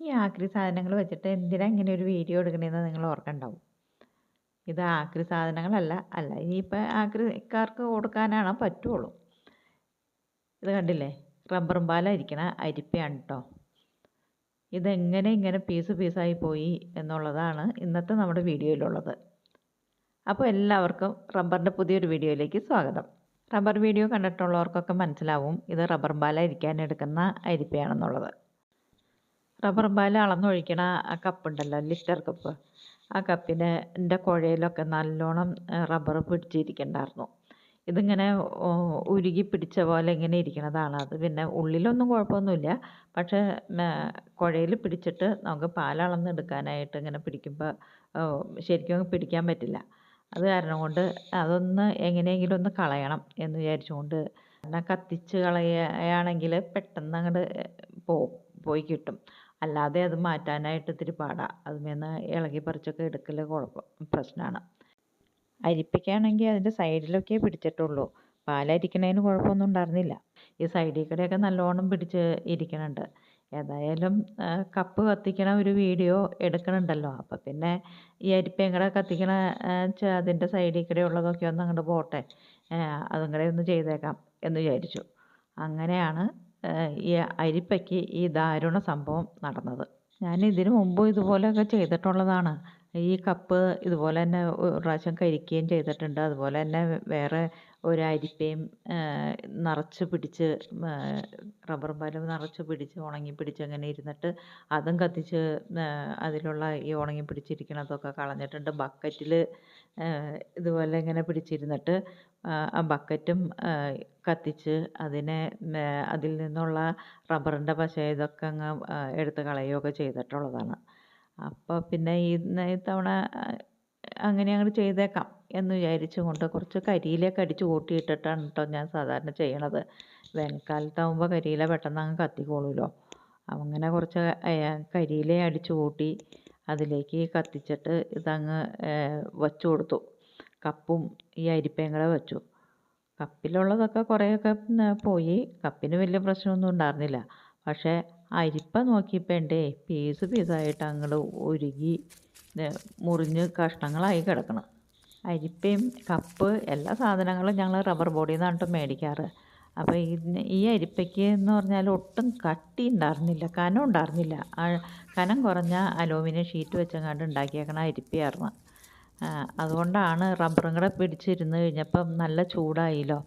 ഈ ആക്രി സാധനങ്ങൾ വെച്ചിട്ട് എന്തിനാ ഇങ്ങനെ ഒരു വീഡിയോ എടുക്കണേന്ന് നിങ്ങൾ ഓർക്കണ്ടാവും. ഇത് ആക്രി സാധനങ്ങളല്ല അല്ല ഇനിയിപ്പോൾ ആക്രിക്കാർക്ക് കൊടുക്കാനാണ് പറ്റുള്ളൂ. ഇത് കണ്ടില്ലേ? റബ്ബറും പാലായിരിക്കണ അരിപ്പയാണ് കേട്ടോ ഇതെങ്ങനെ ഇങ്ങനെ പീസ് പീസായി പോയി എന്നുള്ളതാണ് ഇന്നത്തെ നമ്മുടെ വീഡിയോയിലുള്ളത്. അപ്പോൾ എല്ലാവർക്കും റബ്ബറിന്റെ പുതിയൊരു വീഡിയോയിലേക്ക് സ്വാഗതം. റബ്ബർ വീഡിയോ കണ്ടിട്ടുള്ളവർക്കൊക്കെ മനസ്സിലാവും ഇത് റബ്ബർ പാലായിരിക്കാൻ എടുക്കുന്ന അരിപ്പയാണെന്നുള്ളത്. റബ്ബർ പാൽ അളന്നൊഴിക്കണ ആ കപ്പുണ്ടല്ലോ ലിറ്റർ കപ്പ്. ആ കപ്പിന്റെ എന്റെ കുഴയിലൊക്കെ നല്ലോണം റബ്ബർ പിടിച്ചിരിക്കണ്ടായിരുന്നു. ഇതിങ്ങനെ ഉരുകി പിടിച്ച പോലെ ഇങ്ങനെ ഇരിക്കണതാണ്. അത് പിന്നെ ഉള്ളിലൊന്നും കുഴപ്പമൊന്നുമില്ല. പക്ഷേ കുഴയിൽ പിടിച്ചിട്ട് നമുക്ക് പാലളന്നെടുക്കാനായിട്ട് ഇങ്ങനെ പിടിക്കുമ്പോൾ ശരിക്കും പിടിക്കാൻ പറ്റില്ല. അത് കാരണം കൊണ്ട് അതൊന്ന് എങ്ങനെയെങ്കിലും ഒന്ന് കളയണം എന്ന് വിചാരിച്ചുകൊണ്ട് എന്നാൽ കത്തിച്ച് കളയുകയാണെങ്കിൽ പെട്ടെന്ന് അങ്ങോട്ട് പോവും പോയി കിട്ടും. അല്ലാതെ അത് മാറ്റാനായിട്ട് ഇത്തിരി പാടാണ് അതുമേന്ന് ഇളകി പറിച്ചൊക്കെ എടുക്കൽ കുഴപ്പം പ്രശ്നമാണ് അരിപ്പയ്ക്കാണെങ്കിൽ അതിന്റെ സൈഡിലൊക്കെ പിടിച്ചിട്ടുള്ളൂ. പാലരിക്കണതിന് കുഴപ്പമൊന്നും ഉണ്ടായിരുന്നില്ല. ഈ സൈഡിൽ കൂടെയൊക്കെ നല്ലോണം പിടിച്ച് ഇരിക്കണുണ്ട്. ഏതായാലും കപ്പ് കത്തിക്കണ ഒരു വീഡിയോ എടുക്കണുണ്ടല്ലോ. അപ്പം പിന്നെ ഈ അരിപ്പയും കൂടെ കത്തിക്കണ അതിന്റെ സൈഡിൽ കൂടെ ഉള്ളതൊക്കെ ഒന്ന് അങ്ങോട്ട് പോട്ടെ. അതും കൂടെ ഒന്ന് ചെയ്തേക്കാം എന്ന് വിചാരിച്ചു. അങ്ങനെയാണ് ഈ അരിപ്പയ്ക്ക് ഈ ദാരുണ സംഭവം നടന്നത്. ഞാൻ ഇതിനു മുമ്പും ഇതുപോലെയൊക്കെ ചെയ്തിട്ടുള്ളതാണ്. ഈ കപ്പ് ഇതുപോലെ തന്നെ ഒരു പ്രാവശ്യം കരിക്കുകയും ചെയ്തിട്ടുണ്ട്. അതുപോലെ തന്നെ വേറെ ഒരു അരിപ്പയും നിറച്ച് പിടിച്ച് റബ്ബർ പാലും നിറച്ച് പിടിച്ച് ഉണങ്ങി പിടിച്ച് അങ്ങനെ ഇരുന്നിട്ട് അതും കത്തിച്ച് അതിലുള്ള ഈ ഉണങ്ങി പിടിച്ചിരിക്കണതൊക്കെ കളഞ്ഞിട്ടുണ്ട്. ബക്കറ്റിൽ ഇതുപോലെ ഇങ്ങനെ പിടിച്ചിരുന്നിട്ട് ആ ബക്കറ്റും കത്തിച്ച് അതിനെ അതിൽ നിന്നുള്ള റബ്ബറിന്റെ പശ ഇതൊക്കെ അങ്ങ് എടുത്ത് കളയുകയൊക്കെ ചെയ്തിട്ടുള്ളതാണ്. അപ്പോൾ പിന്നെ ഈ ഇത്തവണ അങ്ങനെ അങ്ങോട്ട് ചെയ്തേക്കാം എന്ന് വിചാരിച്ചു കൊണ്ട് കുറച്ച് കരിയിലയൊക്കെ അടിച്ച് കൂട്ടിയിട്ടിട്ടാണ് കേട്ടോ ഞാൻ സാധാരണ ചെയ്യണത്. വേനൽക്കാലത്താകുമ്പോൾ കരിയില പെട്ടെന്ന് അങ്ങ് കത്തിക്കോളുമല്ലോ അങ്ങനെ കുറച്ച് കരിയില അടിച്ച് കൂട്ടി അതിലേക്ക് കത്തിച്ചിട്ട് ഇതങ്ങ് വച്ചു കൊടുത്തു. കപ്പും ഈ അരിപ്പയും കൂടെ വെച്ചു. കപ്പിലുള്ളതൊക്കെ കുറേയൊക്കെ പോയി. കപ്പിന് വലിയ പ്രശ്നമൊന്നും ഉണ്ടായിരുന്നില്ല പക്ഷേ അരിപ്പ നോക്കിയപ്പോൾ എന്റെ പീസ് പീസായിട്ട് അങ്ങോട്ട് ഒരുകി മുറിഞ്ഞ് കഷ്ണങ്ങളായി കിടക്കണം. അരിപ്പയും കപ്പ് എല്ലാ സാധനങ്ങളും ഞങ്ങൾ റബ്ബർ ബോഡിയിൽ നിന്നാണ് കേട്ടോ മേടിക്കാറ്. അപ്പോൾ ഈ ഈ അരിപ്പയ്ക്ക് എന്ന് പറഞ്ഞാൽ ഒട്ടും കട്ടി ഉണ്ടായിരുന്നില്ല കനം ഉണ്ടായിരുന്നില്ല കനം കുറഞ്ഞ അലൂമിനിയം ഷീറ്റ് വെച്ചങ്ങാണ്ട് ഉണ്ടാക്കിയേക്കണ അരിപ്പയായിരുന്നു അതുകൊണ്ടാണ് റബ്ബറും കൂടെ പിടിച്ചിരുന്ന് കഴിഞ്ഞപ്പം നല്ല ചൂടായില്ലോ.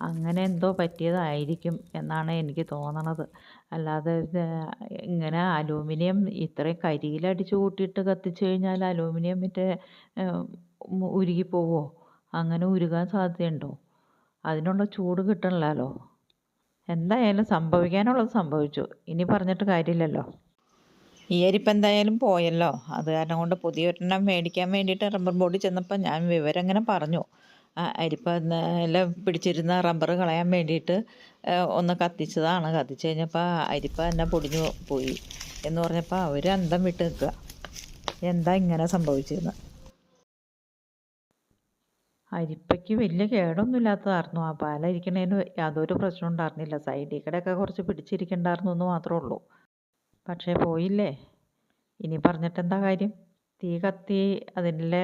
അങ്ങനെ എന്തോ പറ്റിയതായിരിക്കും എന്നാണ് എനിക്ക് തോന്നണത്. അല്ലാതെ ഇങ്ങനെ അലൂമിനിയം ഇത്രയും കരിയിലടിച്ച് കൂട്ടിയിട്ട് കത്തിച്ച് കഴിഞ്ഞാൽ അലൂമിനിയം മറ്റേ ഉരുകി പോവുമോ അങ്ങനെ ഉരുകാൻ സാധ്യതയുണ്ടോ? അതിനുള്ള ചൂട് കിട്ടണില്ലല്ലോ. എന്തായാലും സംഭവിക്കാനുള്ളത് സംഭവിച്ചു. ഇനി പറഞ്ഞിട്ട് കാര്യമില്ലല്ലോ. ഈ അരിപ്പം എന്തായാലും പോയല്ലോ. അത് കാരണം കൊണ്ട് പുതിയൊരെണ്ണം മേടിക്കാൻ വേണ്ടിയിട്ട് റബ്ബർ ബോർഡിൽ ചെന്നപ്പോൾ ഞാൻ വിവരം ഇങ്ങനെ പറഞ്ഞു അരിപ്പം എല്ലാം പിടിച്ചിരുന്ന റബ്ബർ കളയാൻ വേണ്ടിയിട്ട് ഒന്ന് കത്തിച്ചതാണ്. കത്തിച്ച് കഴിഞ്ഞപ്പോൾ അരിപ്പ തന്നെ പൊടിഞ്ഞു പോയി എന്ന് പറഞ്ഞപ്പോൾ അവർ അന്തം വിട്ട് നിൽക്കുക. എന്താ ഇങ്ങനെ സംഭവിച്ചതെന്ന് അരിപ്പയ്ക്ക് വലിയ കേടൊന്നും ഇല്ലാത്തതായിരുന്നു ആ പാലരിക്കണേന് യാതൊരു പ്രശ്നം ഉണ്ടായിരുന്നില്ല. സൈഡിൽ കൂടെയൊക്കെ കുറച്ച് പിടിച്ചിരിക്കണ്ടായിരുന്നു എന്ന് മാത്രമേ ഉള്ളൂ. പക്ഷേ പോയില്ലേ? ഇനി പറഞ്ഞിട്ട് എന്താ കാര്യം? തീ കത്തി അതിലെ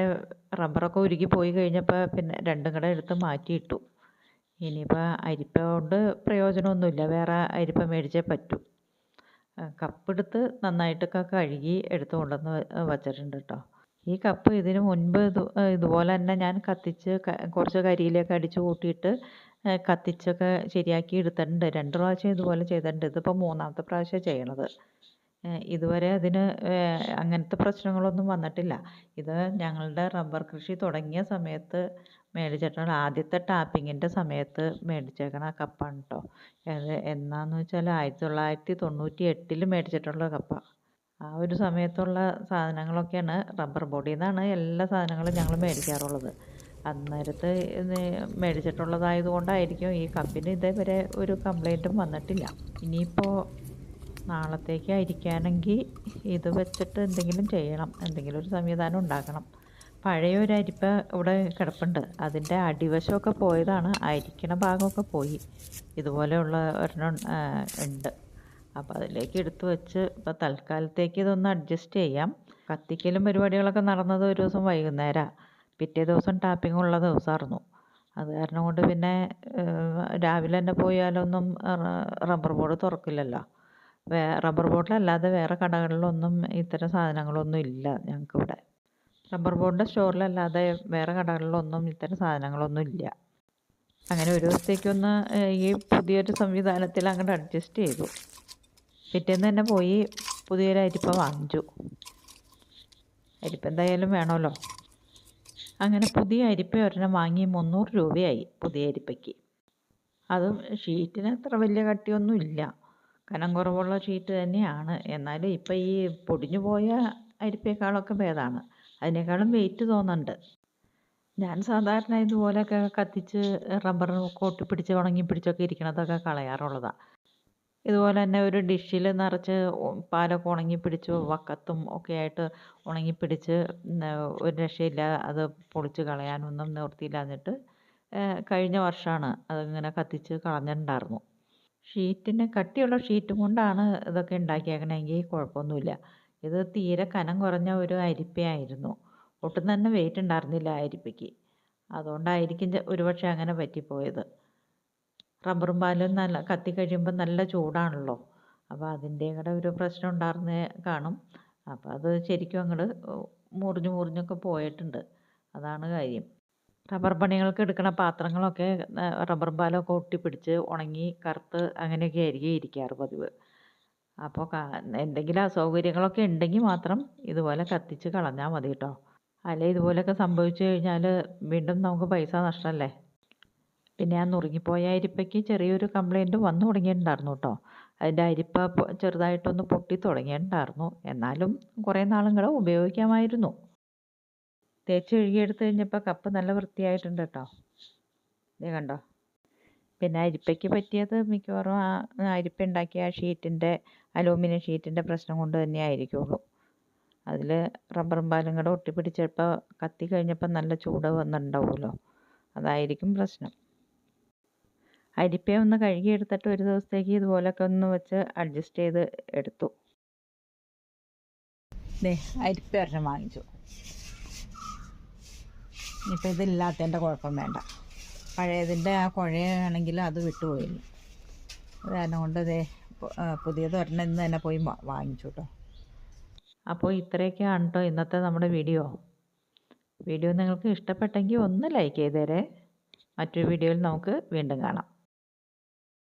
റബ്ബറൊക്കെ ഉരുകി പോയി കഴിഞ്ഞപ്പോൾ പിന്നെ രണ്ടും കൂടെ എടുത്ത് മാറ്റിയിട്ടു. ഇനിയിപ്പോൾ അരിപ്പ കൊണ്ട് പ്രയോജനമൊന്നുമില്ല വേറെ അരിപ്പ മേടിച്ചേ പറ്റൂ. കപ്പെടുത്ത് നന്നായിട്ടൊക്കെ കഴുകി എടുത്ത് കൊണ്ടുവന്ന് വച്ചിട്ടുണ്ട് കേട്ടോ. ഈ കപ്പ് ഇതിന് മുൻപ് ഇത് ഇതുപോലെ തന്നെ ഞാൻ കത്തിച്ച് കുറച്ച് കരിയിലൊക്കെ അടിച്ച് കൂട്ടിയിട്ട് കത്തിച്ചൊക്കെ ശരിയാക്കി എടുത്തിട്ടുണ്ട്. രണ്ട് പ്രാവശ്യം ഇതുപോലെ ചെയ്തിട്ടുണ്ട്. ഇതിപ്പോൾ മൂന്നാമത്തെ പ്രാവശ്യം ചെയ്യണത്. ഇതുവരെ അതിന് അങ്ങനത്തെ പ്രശ്നങ്ങളൊന്നും വന്നിട്ടില്ല. ഇത് ഞങ്ങളുടെ റബ്ബർ കൃഷി തുടങ്ങിയ സമയത്ത് മേടിച്ചിട്ടാണ് ആദ്യത്തെ ടാപ്പിങ്ങിന്റെ സമയത്ത് മേടിച്ചേക്കണ കപ്പാണ് കേട്ടോ അത് എന്നാന്ന് വെച്ചാൽ ആയിരത്തി തൊള്ളായിരത്തി തൊണ്ണൂറ്റി എട്ടിൽ മേടിച്ചിട്ടുള്ള കപ്പ. ആ ഒരു സമയത്തുള്ള സാധനങ്ങളൊക്കെയാണ് റബ്ബർ ബോഡിയിൽ നിന്നാണ് എല്ലാ സാധനങ്ങളും ഞങ്ങൾ മേടിക്കാറുള്ളത്. അന്നേരത്ത് മേടിച്ചിട്ടുള്ളതായത് കൊണ്ടായിരിക്കും ഈ കപ്പിന് ഇതേവരെ ഒരു കംപ്ലൈന്റും വന്നിട്ടില്ല. ഇനിയിപ്പോൾ നാളത്തേക്ക് അരിക്കാനെങ്കിൽ ഇത് വെച്ചിട്ട് എന്തെങ്കിലും ചെയ്യണം. എന്തെങ്കിലും ഒരു സംവിധാനം ഉണ്ടാക്കണം. പഴയ ഒരു അരിപ്പ ഇവിടെ കിടപ്പുണ്ട്. അതിന്റെ അടിവശമൊക്കെ പോയതാണ്. അരിക്കണ ഭാഗമൊക്കെ പോയി. ഇതുപോലെയുള്ള ഒരെണ്ണം ഉണ്ട്. അപ്പോൾ അതിലേക്ക് എടുത്ത് വെച്ച് ഇപ്പോൾ തൽക്കാലത്തേക്ക് ഇതൊന്ന് അഡ്ജസ്റ്റ് ചെയ്യാം. കത്തിക്കലും പരിപാടികളൊക്കെ നടന്നത് ഒരു ദിവസം വൈകുന്നേരമാണ് പിറ്റേ ദിവസം ടാപ്പിംഗ് ഉള്ള ദിവസമായിരുന്നു അത് കാരണം കൊണ്ട് പിന്നെ രാവിലെ തന്നെ പോയാലൊന്നും റബ്ബർ ബോർഡ് തുറക്കില്ലല്ലോ. റബ്ബർ ബോർഡിലല്ലാതെ വേറെ കടകളിലൊന്നും ഇത്തരം സാധനങ്ങളൊന്നും ഇല്ല ഞങ്ങൾക്കിവിടെ റബ്ബർ ബോർഡിന്റെ സ്റ്റോറിലല്ലാതെ വേറെ കടകളിലൊന്നും ഇത്തരം സാധനങ്ങളൊന്നും ഇല്ല. അങ്ങനെ ഒരു ദിവസത്തേക്കൊന്ന് ഈ പുതിയൊരു സംവിധാനത്തിൽ അങ്ങോട്ട് അഡ്ജസ്റ്റ് ചെയ്തു. പിറ്റേന്ന് തന്നെ പോയി പുതിയൊരു അരിപ്പ വാങ്ങിച്ചു. അരിപ്പ എന്തായാലും വേണമല്ലോ. അങ്ങനെ പുതിയ അരിപ്പ ഒരെണ്ണം വാങ്ങി മുന്നൂറ് രൂപയായി പുതിയ അരിപ്പയ്ക്ക്. അതും ഷീറ്റിന് അത്ര വലിയ കട്ടിയൊന്നും ഇല്ല കനം കുറവുള്ള ഷീറ്റ് തന്നെയാണ്. എന്നാലും ഇപ്പം ഈ പൊടിഞ്ഞു പോയ അരിപ്പയേക്കാളൊക്കെ ഭേദമാണ് അതിനേക്കാളും വെയിറ്റ് തോന്നുന്നുണ്ട്. ഞാൻ സാധാരണ ഇതുപോലെയൊക്കെ കത്തിച്ച് റബ്ബർ കോട്ടി പിടിച്ച് ഉണങ്ങി പിടിച്ചൊക്കെ ഇരിക്കണതൊക്കെ കളയാറുള്ളതാണ് ഇതുപോലെ തന്നെ ഒരു ഡിഷിൽ നിറച്ച് പാലൊക്കെ ഉണങ്ങി പിടിച്ച് വക്കത്തും ഒക്കെ ആയിട്ട് ഉണങ്ങി പിടിച്ച് ഒരു രക്ഷയില്ല അത് പൊളിച്ച് കളയാനൊന്നും നിവൃത്തിയില്ലാഞ്ഞിട്ട് കഴിഞ്ഞ വർഷമാണ് അതിങ്ങനെ കത്തിച്ച് കളഞ്ഞിട്ടുണ്ടായിരുന്നു. ഷീറ്റിന് കട്ടിയുള്ള ഷീറ്റ് കൊണ്ടാണ് ഇതൊക്കെ ഉണ്ടാക്കിയേക്കണമെങ്കിൽ കുഴപ്പമൊന്നുമില്ല. ഇത് തീരെ കനം കുറഞ്ഞ ഒരു അരിപ്പയായിരുന്നു. ഒട്ടും തന്നെ വെയിറ്റ് ഉണ്ടായിരുന്നില്ല ആ അരിപ്പയ്ക്ക്. അതുകൊണ്ടായിരിക്കും ഒരുപക്ഷെ അങ്ങനെ പറ്റിപ്പോയത്. റബ്ബറും പാലും നല്ല കത്തി കഴിയുമ്പോൾ നല്ല ചൂടാണല്ലോ. അപ്പോൾ അതിന്റെ കൂടെ ഒരു പ്രശ്നം ഉണ്ടായിരുന്നേ കാണും. അപ്പോൾ അത് ശരിക്കും അങ്ങോട്ട് മുറിഞ്ഞ് മുറിഞ്ഞൊക്കെ പോയിട്ടുണ്ട്. അതാണ് കാര്യം. റബ്ബർ പണികൾക്ക് എടുക്കുന്ന പാത്രങ്ങളൊക്കെ റബ്ബർ പാലൊക്കെ ഒട്ടിപ്പിടിച്ച് ഉണങ്ങി കറുത്ത് അങ്ങനെയൊക്കെ ആയിരിക്കും ഇരിക്കാറ് പതിവ്. അപ്പോൾ എന്തെങ്കിലും അസൗകര്യങ്ങളൊക്കെ ഉണ്ടെങ്കിൽ മാത്രം ഇതുപോലെ കത്തിച്ച് കളഞ്ഞാൽ മതി കേട്ടോ. അല്ലെ ഇതുപോലെയൊക്കെ സംഭവിച്ചു കഴിഞ്ഞാൽ വീണ്ടും നമുക്ക് പൈസ നഷ്ടമല്ലേ പിന്നെ ആ നുറുങ്ങിപ്പോയ അരിപ്പയ്ക്ക് ചെറിയൊരു കംപ്ലൈന്റ് വന്നു തുടങ്ങിയിട്ടുണ്ടായിരുന്നു കേട്ടോ അതിന്റെ അരിപ്പ ചെറുതായിട്ടൊന്ന് പൊട്ടി തുടങ്ങിയിട്ടുണ്ടായിരുന്നു. എന്നാലും കുറേ നാളും കൂടെ ഉപയോഗിക്കാമായിരുന്നു. തേച്ച് കഴുകിയെടുത്ത് കഴിഞ്ഞപ്പോൾ കപ്പ് നല്ല വൃത്തിയായിട്ടുണ്ട് കേട്ടോ ഇത് കണ്ടോ? പിന്നെ അരിപ്പയ്ക്ക് പറ്റിയത് മിക്കവാറും ആ അരിപ്പ ഉണ്ടാക്കിയ ആ ഷീറ്റിന്റെ അലൂമിനിയം ഷീറ്റിന്റെ പ്രശ്നം കൊണ്ട് തന്നെ ആയിരിക്കുള്ളൂ. അതിൽ റബ്ബറും പാലും കൂടെ ഒട്ടിപ്പിടിച്ചപ്പോൾ കത്തി കഴിഞ്ഞപ്പോൾ നല്ല ചൂട് വന്നിട്ടുണ്ടാവുമല്ലോ. അതായിരിക്കും പ്രശ്നം. അരിപ്പ ഒന്ന് കഴുകിയെടുത്തിട്ട് ഒരു ദിവസത്തേക്ക് ഇതുപോലൊക്കെ ഒന്ന് വെച്ച് അഡ്ജസ്റ്റ് ചെയ്ത് എടുത്തു. ദേ അരിപ്പ ഒരെണ്ണം വാങ്ങിച്ചു. ഇപ്പം ഇതില്ലാത്തതിന്റെ കുഴപ്പം വേണ്ട. പഴയതിന്റെ ആ കുഴയാണെങ്കിൽ അത് വിട്ടുപോയില്ല. അത് കാരണം കൊണ്ട് ദേ പുതിയത് ഒരെണ്ണം ഇന്ന് തന്നെ പോയി വാങ്ങിച്ചു കേട്ടോ അപ്പോൾ ഇത്രയൊക്കെയാണ് കേട്ടോ ഇന്നത്തെ നമ്മുടെ വീഡിയോ. വീഡിയോ നിങ്ങൾക്ക് ഇഷ്ടപ്പെട്ടെങ്കിൽ ഒന്ന് ലൈക്ക് ചെയ്തേരെ. മറ്റൊരു വീഡിയോയിൽ നമുക്ക് വീണ്ടും കാണാം.